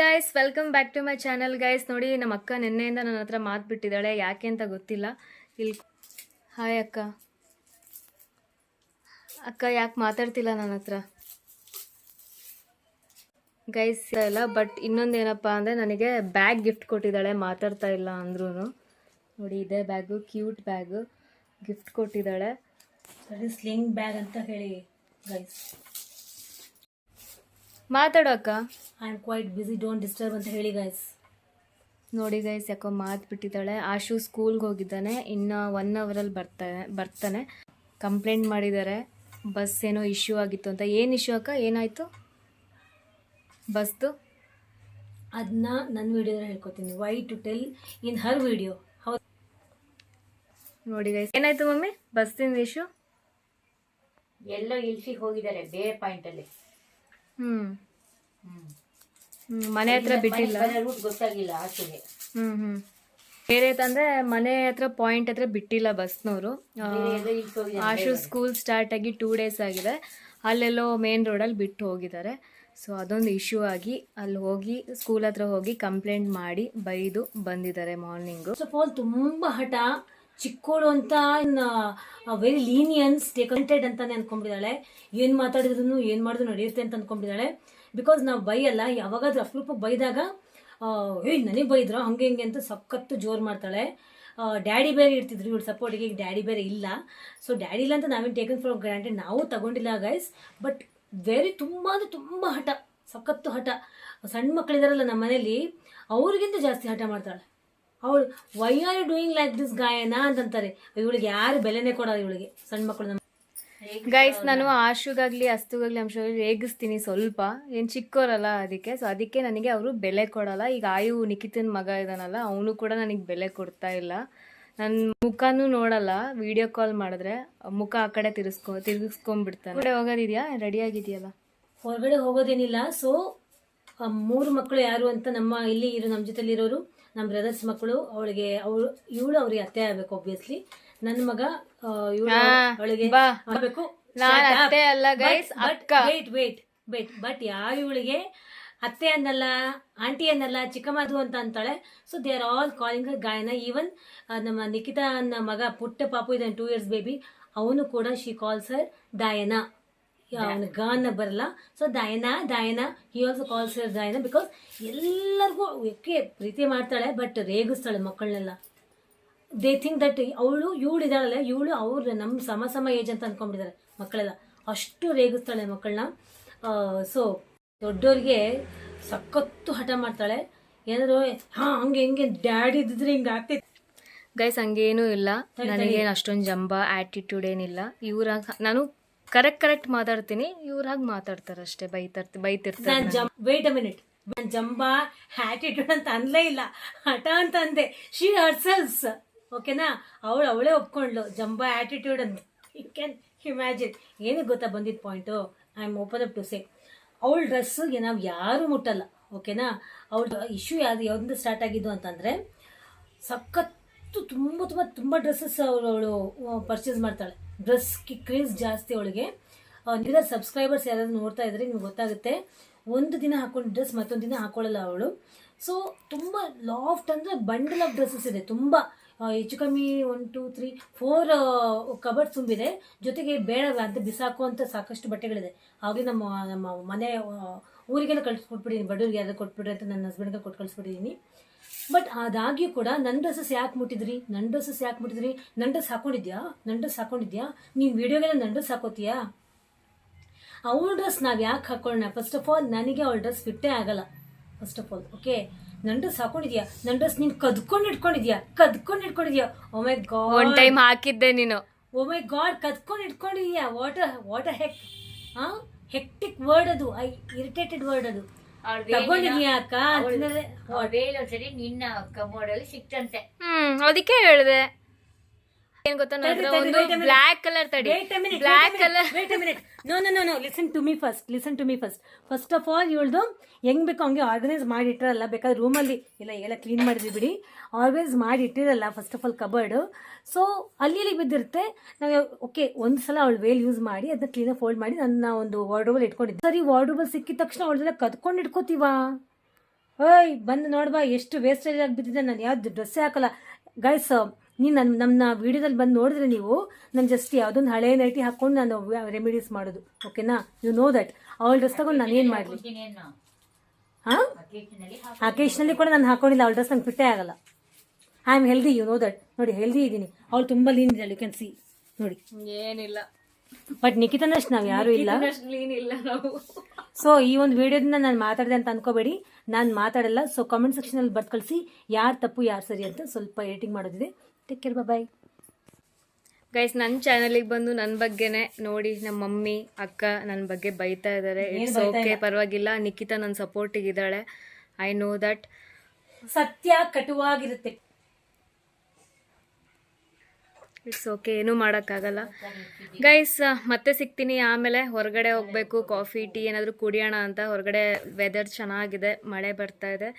Guys welcome back to my channel guys ನೋಡಿ, ನಮ್ಮ ಅಕ್ಕ ನಿನ್ನೆಯಿಂದ ನನ್ನ ಹತ್ರ ಮಾತು ಬಿಟ್ಟಿದ್ದಾಳೆ. ಯಾಕೆ ಅಂತ ಗೊತ್ತಿಲ್ಲ. ಇಲ್ಲಿ ಹಾಯ್ ಅಕ್ಕ. ಅಕ್ಕ, ಯಾಕೆ ಮಾತಾಡ್ತಿಲ್ಲ ನನ್ನ ಹತ್ರ? ಗೈಸ್ ಇಲ್ಲ ಬಟ್ ಇನ್ನೊಂದು ಏನಪ್ಪ ಅಂದರೆ ನನಗೆ ಬ್ಯಾಗ್ ಗಿಫ್ಟ್ ಕೊಟ್ಟಿದ್ದಾಳೆ, ಮಾತಾಡ್ತಾ ಇಲ್ಲ ಅಂದ್ರೂ ನೋಡಿ, ಇದೇ ಬ್ಯಾಗು ಕ್ಯೂಟ್ ಬ್ಯಾಗು ಗಿಫ್ಟ್ ಕೊಟ್ಟಿದ್ದಾಳೆ. ಸರಿ ಸ್ಲಿಂಗ್ ಬ್ಯಾಗ್ ಅಂತ ಹೇಳಿ ಗೈಸ್ ಮಾತಾಡು ಅಕ್ಕ I am quite busy don't disturb ಅಂತ ಹೇಳಿ ಗೈಸ್ ನೋಡಿ ಗೈಸ್ ಯಾಕೋ ಮಾತು ಬಿಟ್ಟಿದ್ದಾಳೆ. ಆಶು ಸ್ಕೂಲ್ಗೆ ಹೋಗಿದ್ದಾನೆ. ಇನ್ನು ಒನ್ ಅವರಲ್ಲಿ ಬರ್ತಾನೆ ಬರ್ತಾನೆ. ಕಂಪ್ಲೇಂಟ್ ಮಾಡಿದ್ದಾರೆ ಬಸ್ ಏನೋ ಇಶ್ಯೂ ಆಗಿತ್ತು ಅಂತ. ಏನು ಇಶ್ಯೂ ಅಕ್ಕ? ಏನಾಯಿತು? ಬಸ್ದು ಅದನ್ನ ನನ್ನ ವಿಡಿಯೋದಲ್ಲಿ ಹೇಳ್ಕೊತೀನಿ. Why to tell in her video ಹೌದು. ನೋಡಿ ಗೈಸ್ ಏನಾಯಿತು ಮಮ್ಮಿ? ಬಸ್ಸಿಂದ ಇಶ್ಯೂ ಎಲ್ಲೋ ಇಲ್ಸಿಗೆ ಹೋಗಿದ್ದಾರೆ ಬೇರೆ ಪಾಯಿಂಟಲ್ಲಿ ಹ್ಞೂ ಹ್ಞೂ ಮನೆ ಹತ್ರ ಬಿಟ್ಟಿಲ್ಲ. ರೂಟ್ ಗೊತ್ತಾಗಿಲ್ಲ ಆಚೆಗೆ. ಹ್ಮ್ ಹ್ಮ್. ಬೇರೆ ಅಂದರೆ ಮನೆ ಹತ್ರ ಪಾಯಿಂಟ್ ಹತ್ರ ಬಿಟ್ಟಿಲ್ಲ ಬಸ್ನವರು. ಆಶು ಸ್ಕೂಲ್ ಸ್ಟಾರ್ಟ್ ಆಗಿ ಟೂ ಡೇಸ್ ಆಗಿದೆ. ಅಲ್ಲೆಲ್ಲೋ ಮೇನ್ ರೋಡಲ್ಲಿ ಬಿಟ್ಟು ಹೋಗಿದ್ದಾರೆ. ಸೊ ಅದೊಂದು ಇಶ್ಯೂ ಆಗಿ ಅಲ್ಲಿ ಹೋಗಿ ಸ್ಕೂಲ್ ಹತ್ರ ಹೋಗಿ ಕಂಪ್ಲೇಂಟ್ ಮಾಡಿ ಬೈದು ಬಂದಿದ್ದಾರೆ ಮಾರ್ನಿಂಗ್ ಸಪೋಸ್ ಆಲ್ ತುಂಬಾ ಹಠ. ಚಿಕ್ಕೋಳು ಅಂತ ವೆರಿ ಲೀನಿಯನ್ಸ್ ಟೇಕಂಟೆಡ್ ಅಂತಾನೆ ಅನ್ಕೊಂಡ್ಬಿಟ್ಟಿದ್ದಾಳೆ. ಏನ್ ಮಾತಾಡಿದ್ರು ಏನ್ ಮಾಡಿದ್ರು ನಡೆಯುತ್ತೆ ಅಂತ ಅನ್ಕೊಂಡ್ಬಿಟ್ಟಿದ್ದಾಳೆ. ಬಿಕಾಸ್ ನಾವು ಬೈಯಲ್ಲ, ಯಾವಾಗಾದ್ರೂ ಅಪರೂಪಕ್ಕೆ ಬೈದಾಗ ಏಯ್, ನನಗೆ ಬೈದ್ರು, ಹಂಗೆ ಹಿಂಗೆ ಅಂತ ಸಖತ್ತು ಜೋರು ಮಾಡ್ತಾಳೆ. ಡ್ಯಾಡಿ ಬೇರೆ ಇರ್ತಿದ್ರು ಇವ್ರ ಸಪೋರ್ಟಿಗೆ ಈಗ ಡ್ಯಾಡಿ ಬೇರೆ ಇಲ್ಲ. ಸೊ ಡ್ಯಾಡಿ ಇಲ್ಲ ಅಂತ ನಾವೇನು ಟೇಕನ್ ಫಾರ್ ಗ್ರಾಂಟೆಡ್ ನಾವು ತಗೊಂಡಿಲ್ಲ ಗೈಸ್ ಬಟ್ ವೆರಿ ತುಂಬ ಅಂದರೆ ತುಂಬ ಹಠ, ಸಖತ್ತು ಹಠ. ಸಣ್ಣ ಮಕ್ಕಳಿದಾರಲ್ಲ ನಮ್ಮ ಮನೇಲಿ, ಅವ್ರಿಗಿಂತ ಜಾಸ್ತಿ ಹಠ ಮಾಡ್ತಾಳೆ. ಅವಳು why are you doing like this Gayana? ಅಂತಂತಾರೆ. ಇವಳಿಗೆ ಯಾರು ಬೆಲೆನೇ ಕೊಡೋದು ಇವಳಿಗೆ, ಸಣ್ಣ ಮಕ್ಕಳು ಗೈಸ್ ನಾನು ಆಶುಗಾಗ್ಲಿ, ಅಸ್ತುಗಾಗ್ಲಿ ಅಂಶಗಾಗ್ಲಿ ರೇಗಿಸ್ತೀನಿ ಸ್ವಲ್ಪ. ಏನು ಚಿಕ್ಕೋರಲ್ಲ ಅದಕ್ಕೆ. ಸೊ ಅದಕ್ಕೆ ನನಗೆ ಅವರು ಬೆಲೆ ಕೊಡಲ್ಲ. ಈಗ ಆಯು ನಿಖಿತನ್ ಮಗ ಇದಾನಲ್ಲ, ಅವನು ಕೂಡ ನನಗೆ ಬೆಲೆ ಕೊಡ್ತಾ ಇಲ್ಲ. ನನ್ನ ಮುಖನೂ ನೋಡಲ್ಲ. ವಿಡಿಯೋ ಕಾಲ್ ಮಾಡಿದ್ರೆ ಮುಖ ಆ ಕಡೆ ತಿರ್ಸ್ಕೊ ತಿರ್ಗಿಸ್ಕೊಂಡ್ಬಿಡ್ತಾನೆ. ಕಡೆ ಹೋಗೋದಿದ್ಯಾ? ರೆಡಿ ಆಗಿದೆಯಲ್ಲ? ಹೊರಗಡೆ ಹೋಗೋದೇನಿಲ್ಲ. ಸೊ ಮೂರು ಮಕ್ಕಳು ಯಾರು ಅಂತ ನಮ್ಮ ಇಲ್ಲಿ ಇರೋ ನಮ್ಮ ಜೊತೆಲಿ ಇರೋರು ನಮ್ಮ ಬ್ರದರ್ಸ್ ಮಕ್ಕಳು, ಅವಳಿಗೆ ಅವಳು ಇವಳು ಅವ್ರಿಗೆ ಅತ್ತೆ ಆಗಬೇಕು ಒಬ್ವಿಯಸ್ಲಿ ನನ್ನ ಮಗ ನಾನ್ ಅತ್ತೆ ಅಲ್ಲ ಗೈಸ್ ಅಕ್ಕ. ವೇಟ್ ವೇಟ್ ವೇಟ್ ಬಟ್ ಯಾವ ಇವಳಿಗೆ? ಅತ್ತೆ ಅನ್ನಲ್ಲ ಆಂಟಿ ಅನ್ನಲ್ಲ ಚಿಕ್ಕಮ್ಮದು ಅಂತ ಅಂತಾಳೆ. So they are all calling Gayana even ನಮ್ಮ ನಿಖಿತಾ ಅನ್ನ ಮಗ ಪುಟ್ಟ ಪಾಪು ಇದನ್ ಟೂ ಇಯರ್ಸ್ ಬೇಬಿ ಅವನು ಕೂಡ ಶಿ ಕಾಲ್ಸ್ ಹರ್ ದಾಯನ ಅವನು ಗಾನ ಬರಲ್ಲ. So Dayana Dayana he also calls her Dayana because ಎಲ್ಲರಿಗೂ ಯಾಕೆ ಪ್ರೀತಿ ಮಾಡ್ತಾಳೆ ಬಟ್ ರೇಗಿಸ್ತಾಳೆ ಮಕ್ಕಳನ್ನೆಲ್ಲ. ದೇ ಥಿಂಕ್ ದಟ್ ಅವಳು ಇವಳು ಇದ್ದಾಳಲ್ಲ ಇವಳು ಅವ್ರ ನಮ್ಮ ಸಮ ಸಮ ಏಜ್ ಅಂತ ಅನ್ಕೊಂಡ್ಬಿಟ್ಟಿದ್ದಾರೆ ಮಕ್ಕಳೆಲ್ಲ. ಅಷ್ಟು ರೇಗಿಸ್ತಾಳೆ ಮಕ್ಕಳನ್ನ ಸೊ ದೊಡ್ಡವ್ರಿಗೆ ಸಖತ್ತು ಹಠ ಮಾಡ್ತಾಳೆ. ಏನಾದ್ರು ಹಾ ಹಂಗೆ ಹಿಂಗೆ ಡ್ಯಾಡಿ ಇದ್ದಿದ್ರೆ ಹಿಂಗೆ ಆಗ್ತೈತೆ. ಗೈಸ್ ಹಂಗೇನೂ ಇಲ್ಲ. ನನಗೇನು ಅಷ್ಟೊಂದು ಜಂಬ ಆ್ಯಟಿಟ್ಯೂಡ್ ಏನಿಲ್ಲ. ಇವ್ರಾಗ ನಾನು ಕರೆಕ್ಟ್ ಕರೆಕ್ಟ್ ಮಾತಾಡ್ತೀನಿ. ಇವ್ರಾಗ ಮಾತಾಡ್ತಾರೆ ಅಷ್ಟೇ ಬೈತಾರ್ತಿ ಬೈತಿರ್ತಾರೆ ವೇಟ್ ಅ ಮಿನಿಟ್ ನಾನು ಜಂಬ ಆಟಿಟ್ಯೂಡ್ ಅಂತ ಅನ್ಲೇ ಇಲ್ಲ. ಹಠ ಅಂತ ಅಂದೆ. ಶಿ ಹರ್ಸೆಲ್ಸ್ ಓಕೆನಾ? ಅವಳು ಅವಳೇ ಒಪ್ಕೊಂಡ್ಲು ಜಂಬ ಆ್ಯಟಿಟ್ಯೂಡ್ ಅಂತ. ಯು ಕ್ಯಾನ್ ಇಮ್ಯಾಜಿನ್ ಏನಕ್ಕೆ ಗೊತ್ತಾ ಬಂದಿದ್ದ point I am open up to say ಅವಳ ಡ್ರೆಸ್ಸಿಗೆ ನಾವು ಯಾರೂ ಮುಟ್ಟಲ್ಲ. ಓಕೆನಾ? ಅವಳ ಇಶ್ಯೂ ಯಾವ್ದು ಯಾವ್ದು ಸ್ಟಾರ್ಟ್ ಆಗಿದ್ದು ಅಂತಂದರೆ, ಸಖತ್ತು ತುಂಬ ತುಂಬ ತುಂಬ ಡ್ರೆಸ್ಸಸ್ ಅವಳು ಅವಳು ಪರ್ಚೇಸ್ ಮಾಡ್ತಾಳೆ. ಡ್ರೆಸ್ ಕ್ರೇಜ್ ಜಾಸ್ತಿ ಅವಳಿಗೆ. ನಿಗದ ಸಬ್ಸ್ಕ್ರೈಬರ್ಸ್ ಯಾರಾದ್ರೂ ನೋಡ್ತಾ ಇದ್ರೆ ನಿಮ್ಗೆ ಗೊತ್ತಾಗುತ್ತೆ. ಒಂದು ದಿನ ಹಾಕೊಂಡು ಡ್ರೆಸ್ ಮತ್ತೊಂದು ದಿನ ಹಾಕೊಳ್ಳಲ್ಲ ಅವಳು. ಸೊ ತುಂಬ ಲಾಫ್ಟ್ ಅಂದರೆ ಬಂಡಲ್ ಆಫ್ ಡ್ರೆಸ್ಸಸ್ ಇದೆ. ತುಂಬ ಹೆಚ್ಚು ಕಮ್ಮಿ one two three four cupboard ತುಂಬಿದೆ. ಜೊತೆಗೆ ಬೇಡ ಅಂತ ಬಿಸಾಕುವಂಥ ಸಾಕಷ್ಟು ಬಟ್ಟೆಗಳಿದೆ. ಆಗಲೇ ನಮ್ಮ ನಮ್ಮ ಮನೆ ಊರಿಗೆಲ್ಲ ಕಳಿಸ್ಕೊಟ್ಬಿಟ್ಟಿದ್ದೀನಿ ಬಡವ್ರಿಗೆ ಯಾರು ಕೊಟ್ಬಿಡ್ರಿ ಅಂತ ನನ್ನ ಹಸ್ಬೆಂಡ್ಗೆ ಕೊಟ್ಟು ಕಳಿಸ್ಬಿಟ್ಟಿದ್ದೀನಿ ಬಟ್ ಅದಾಗಿಯೂ ಕೂಡ ನನ್ನ ಡ್ರೆಸ್ಸಸ್ ಯಾಕೆ ಮುಟ್ಟಿದ್ರಿ? ನನ್ನ ಡ್ರೆಸ್ಸಸ್ ಯಾಕೆ ಮುಟ್ಟಿದ್ರಿ? ನನ್ನ ಡ್ರೆಸ್ ಹಾಕೊಂಡಿದ್ಯಾ? ನನ್ನ ಡ್ರೆಸ್ ಹಾಕೊಂಡಿದ್ಯಾ? ನೀನು ವಿಡಿಯೋಗೆಲ್ಲ ನನ್ನ ಡ್ರೆಸ್ ಹಾಕೋತೀಯಾ? ಅವಳ ಡ್ರೆಸ್ ನಾವು ಯಾಕೆ ಹಾಕೊಳ್ಳೋಣ? ಫಸ್ಟ್ ಆಫ್ ಆಲ್ ನನಗೆ ಅವಳ ಡ್ರೆಸ್ ಫಿಟ್ಟೇ ಆಗಲ್ಲ. ಫಸ್ಟ್ ಆಫ್ ಆಲ್ ಓಕೆ ನನ್ನ ಡ್ರೆಸ್ ಹಾಕೊಂಡಿದ್ಯಾ ನನ್ನ ಡ್ರೆಸ್ ನೀನು ಕದ್ಕೊಂಡು ಇಟ್ಕೊಂಡಿದ್ಯಾ? ಕದ್ಕೊಂಡು ಇಟ್ಕೊಂಡಿದ್ಯಾ? ಒಮ್ಮೆ oh my one god time ಹಾಕಿದ್ದೆ ನೀನು. ಒಮ್ಮೆ ಮೈ ಗಾಡ್ ಕದ್ಕೊಂಡು ಇಟ್ಕೊಂಡಿದ್ಯಾ? What what heck ha hectic word ಅದು. ಐ ಇರಿಟೇಟೆಡ್ ವರ್ಡ್ ಅದು. ತಗೊಂಡಿದ್ಯಾ ಅಕ್ಕ? ಅಂತಂದ್ರೆ ವೇಲ್ ಒಂದ್ಸರಿ ನಿನ್ನ ಸಿಕ್ತಂತೆ. ಹ್ಮ್ ಅದಕ್ಕೆ ಹೇಳಿದೆ. ಏನ್ ಗೊತ್ತಾ ನನ್ನ ಒಂದು ಬ್ಲಾಕ್ ಕಲರ್ ತಡಿ. Black colour wait a no no no no. Listen to me first. Listen to me first First of all, ಇವಳ್ದು ಹೆಂಗ್ ಬೇಕು ಹಂಗೆ ಆರ್ಗನೈಸ್ ಮಾಡಿಟ್ಟಿರಲ್ಲ. ಬೇಕಾದ್ರೆ ರೂಮಲ್ಲಿ ಇಲ್ಲ ಎಲ್ಲ ಕ್ಲೀನ್ ಮಾಡಿದ್ವಿ ಬಿಡಿ. ಆರ್ಗನೈಸ್ ಮಾಡಿ ಇಟ್ಟಿರಲ್ಲ first of all cupboard so ಅಲ್ಲಿ ಇಲ್ಲಿ ಬಿದ್ದಿರುತ್ತೆ? ನಾವು ಓಕೆ ಒಂದು ಸಲ ಅವಳು ವೇಲ್ ಯೂಸ್ ಮಾಡಿ ಅದನ್ನ ಕ್ಲೀನಾಗಿ ಫೋಲ್ಡ್ ಮಾಡಿ ನನ್ನ ಒಂದು ವಾರ್ಡ್ರೋಬಲ್ ಇಟ್ಕೊಂಡಿದ್ದೆ. ಸರಿ ವಾರ್ಡ್ರೋಬಲ್ ಸಿಕ್ಕಿದ ತಕ್ಷಣ ಅವಳ ಕದ್ಕೊಂಡು ಇಟ್ಕೋತೀವಾ? ಓಯ್ ಬಂದು ನೋಡ್ಬಾ ಎಷ್ಟು ವೇಸ್ಟೇಜ್ ಆಗಿ ಆಗಿಬಿಟ್ಟಿದೆ ನಾನು ಯಾವ್ದು ಡ್ರೆಸ್ಸೇ ಹಾಕಲ್ಲ. ಗೈಸ್ ನೀನು ನನ್ನ ನಮ್ಮ ವಿಡಿಯೋದಲ್ಲಿ ಬಂದು ನೋಡಿದ್ರೆ ನೀವು ನಾನು ಜಸ್ಟ್ ಯಾವುದೊಂದು ಹಳೆ ನೈಟಿ ಹಾಕ್ಕೊಂಡು ನಾನು ರೆಮಿಡೀಸ್ ಮಾಡೋದು ಓಕೆನಾ ಯು ನೋ ದಟ್ ಅವಳ ಡ್ರೆಸ್ ತಗೊಂಡು ನಾನು ಏನು ಮಾಡಲಿ? ಹಾಂ? ಅಕೇಶನಲ್ಲಿ ಕೂಡ ನಾನು ಹಾಕೊಂಡಿಲ್ಲ ಅವಳ ಡ್ರೆಸ್ ನಂಗೆ ಫಿಟ್ಟೇ ಆಗಲ್ಲ. I am healthy you know that ನೋಡಿ ಹೆಲ್ದಿ ಇದ್ದೀನಿ ಅವಳು ತುಂಬ ಲೀನ್ ಇದೆ ಯು ಕ್ಯಾನ್ ಸಿ ನೋಡಿ. ಏನಿಲ್ಲ. ಬಟ್ ನಿಖಿತನಷ್ಟು ನಾವು ಯಾರು ಇಲ್ಲ. ಸೊ ಈ ಒಂದು ವಿಡಿಯೋದಿಂದ ನಾನು ಮಾತಾಡಿದೆ ಅಂತ ಅನ್ಕೋಬೇಡಿ. ನಾನು ಮಾತಾಡಲ್ಲ ಸೊ ಕಾಮೆಂಟ್ ಸೆಕ್ಷನಲ್ಲಿ ಬರ್ದು ಕಳಿಸಿ ಯಾರು ತಪ್ಪು ಯಾರು ಸರಿ ಅಂತ ಸ್ವಲ್ಪ ಎಡಿಟಿಂಗ್ ಮಾಡೋದಿದೆ. ಟೇಕ್ ಕೇರ್ ಬಾಯ್ ಗೈಸ್ ನನ್ನ ಚಾನಲಿಗೆ ಬಂದು ನನ್ನ ಬಗ್ಗೆನೆ ನೋಡಿ ನಮ್ಮ ಮಮ್ಮಿ ಅಕ್ಕ ನನ್ನ ಬಗ್ಗೆ ಬೈತಾ ಇದ್ದಾರೆ ಇಟ್ಸ್ ಓಕೆ ಪರವಾಗಿಲ್ಲ. ನಿಖಿತಾ ನನ್ನ ಸಪೋರ್ಟಿಗೆ ಇದ್ದಾಳೆ. ಐ ನೋ ದಟ್ ಸತ್ಯ ಕಟುವಾಗಿರುತ್ತೆ. ಇಟ್ಸ್ ಓಕೆ ಏನೂ ಮಾಡೋಕ್ಕಾಗಲ್ಲ. ಗೈಸ್ ಮತ್ತೆ ಸಿಗ್ತೀನಿ. ಆಮೇಲೆ ಹೊರಗಡೆ ಹೋಗಬೇಕು. ಕಾಫಿ ಟೀ ಏನಾದರೂ ಕುಡಿಯೋಣ ಅಂತ. ಹೊರಗಡೆ ವೆದರ್ ಚೆನ್ನಾಗಿದೆ. ಮಳೆ ಬರ್ತಾ ಇದೆ.